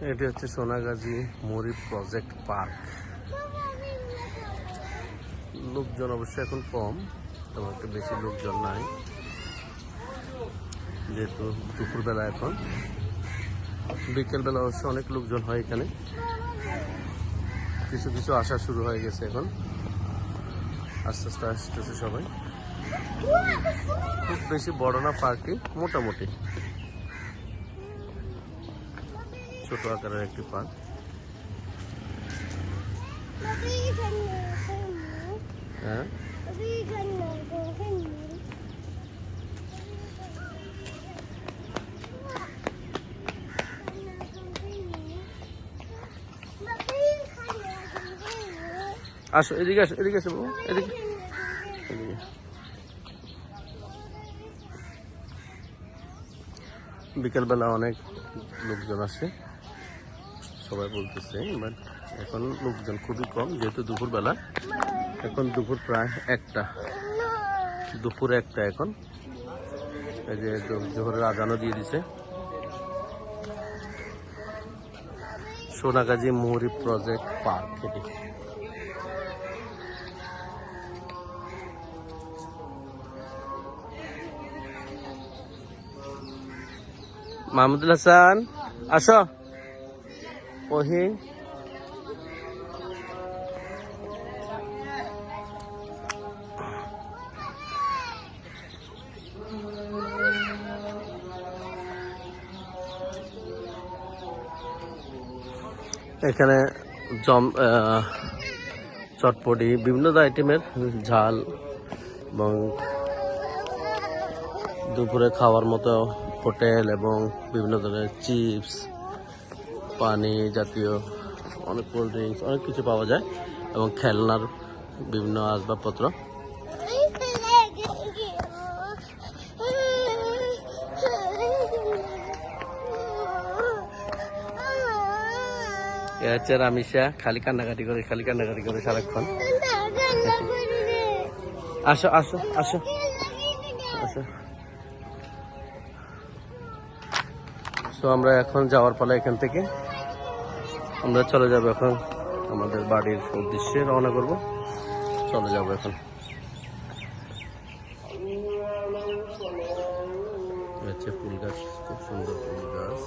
এটি হচ্ছে সোনাগাজী মরি প্রজেক্ট পার্ক। লোকজন অবশ্য এখন কম, তেমন একটা বেশি লোকজন নাই। যেহেতু দুপুরবেলা এখন। বিকেলবেলা অবশ্য অনেক লোকজন হয় এখানে। কিছু কিছু আসা শুরু হয়ে গেছে এখন। আস্তে আস্তে আসতেছে সবাই। খুব বেশি বড় না পার্কটি, মোটামুটি। ছোট আকারের একটি পার্ক হ্যাঁ আসো এদিকে আসো এদিকে আসো বাবু এদিকে এদিকে বিকেলবেলা অনেক লোকজন আসে সবাই বলতেছে বাট এখন লোকজন খুবই কম, যেহেতু দুপুরবেলা। এখন দুপুর প্রায় একটা। দুপুর একটা এখন। এই যে জোহরের আজানও দিয়ে দিছে। Sonagazi Muhuri project park. এটি মাহমুদুল হাসান, আসো। ওহি। এখানে জম চটপটি, বিভিন্ন আইটেমের ঝাল এবং দুপুরে খাওয়ার মতো হোটেল এবং বিভিন্ন ধরনের চিপস পানি জাতীয় অনেক কোল্ড ড্রিঙ্কস অনেক কিছু পাওয়া যায় এবং খেলনার বিভিন্ন আসবাবপত্র। এ হচ্ছে রামিশা, খালি কান্নাকাটি করে, খালি কান্নাকাটি করে সারাক্ষণ। আসো আসো আসো। আসো। সো আমরা এখন যাওয়ার পালা এখান থেকে। আমরা চলে যাব এখন আমাদের বাড়ির উদ্দেশ্যে রওনা করব। চলে যাব এখন। হচ্ছে ফুল গাছ, খুব সুন্দর ফুল গাছ।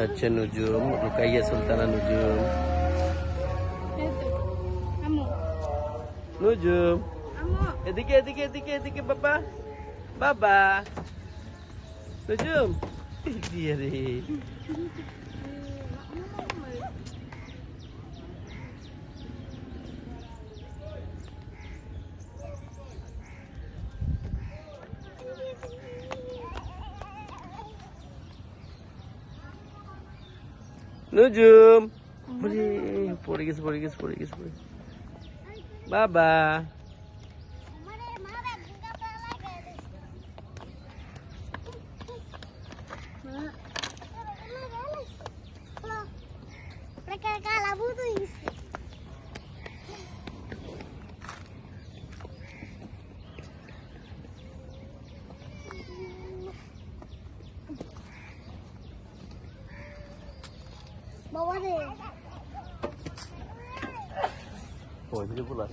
হচ্ছে নুজুম Rukaiya Sultana নুজুম Nuju. Edik, edik, edik, edik, papa. Baba. Nuju. Dia deh. Nujum. Boleh, boleh, boleh, boleh, boleh. পড়ে গেছে পড়ে গেছে। 我就不冷